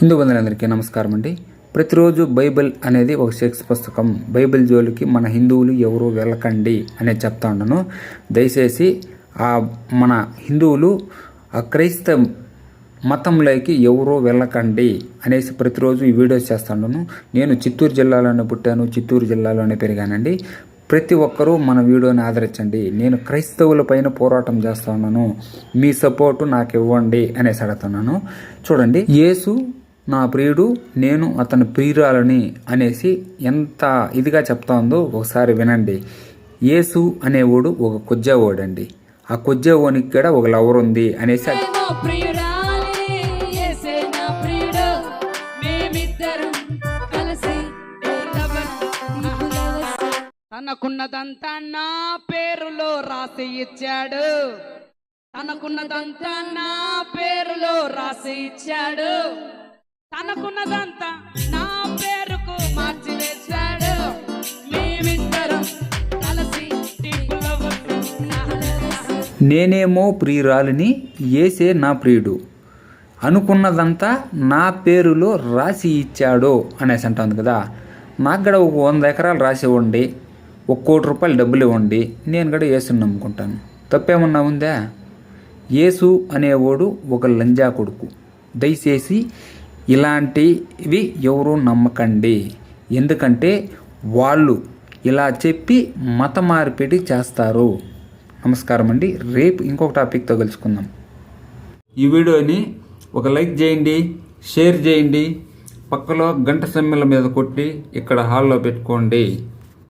హిందూ బంధువులందరికీ నమస్కారం అండి ప్రతిరోజు బైబిల్ అనేది ఒక సెక్స్ పుస్తకం. బైబిల్ జోలికి మన హిందువులు ఎవరు వెళ్ళకండి అనేది చెప్తా ఉన్నాను. దయచేసి ఆ మన హిందువులు ఆ క్రైస్తవ మతంలోకి ఎవరో వెళ్ళకండి అనేసి ప్రతిరోజు ఈ వీడియోస్ చేస్తాను నేను చిత్తూరు జిల్లాలోనే పుట్టాను చిత్తూరు జిల్లాలోనే పెరిగానండి. ప్రతి ఒక్కరూ మన వీడియోని ఆదరించండి. నేను క్రైస్తవుల పైన పోరాటం చేస్తున్నాను మీ సపోర్టు నాకు ఇవ్వండి అనేసి అడుగుతున్నాను. చూడండి యేసు నా ప్రియుడు నేను అతని ప్రియురాలని అనేసి ఎంత ఇదిగా చెప్తాందో ఒకసారి వినండి. యేసు అనేవాడు ఒక కొజ్జావాడండి. ఆ కొజ్జావానికి కూడా ఒక లవర్ ఉంది అనేసి తనకున్నదంతా నా పేరులో రాసి ఇచ్చాడు. తనకున్నదంతా నా పేరులో రాసి ఇచ్చాడు. తనకున్నదంతా నా పేరుకు మార్చి వేశాడు మేమిద్దరం కలిసి నేనేమో ప్రియురాలిని ఏసే నా ప్రియుడు. అనుకున్నదంతా నా పేరులో రాసి ఇచ్చాడు అనేసి అంటుంది కదా. నాకు కూడా ఒక వంద ఎకరాలు రాసి ఇవ్వండి. ఒక కోటి రూపాయలు డబ్బులు ఇవ్వండి. నేను కూడా యేసుని నమ్ముకుంటాను. తప్పేమన్నా ఉందా? యేసు అనేవాడు ఒక లంజా కొడుకు. దయచేసి ఇలాంటివి ఎవరూ నమ్మకండి. ఎందుకంటే వాళ్ళు ఇలా చెప్పి మత మార్పిడి చేస్తారు. నమస్కారం అండి. రేపు ఇంకొక టాపిక్తో కలుసుకుందాం. ఈ వీడియోని ఒక లైక్ చేయండి షేర్ చేయండి. పక్కలో గంట సమ్మెల మీద కొట్టి ఇక్కడ హాల్లో పెట్టుకోండి.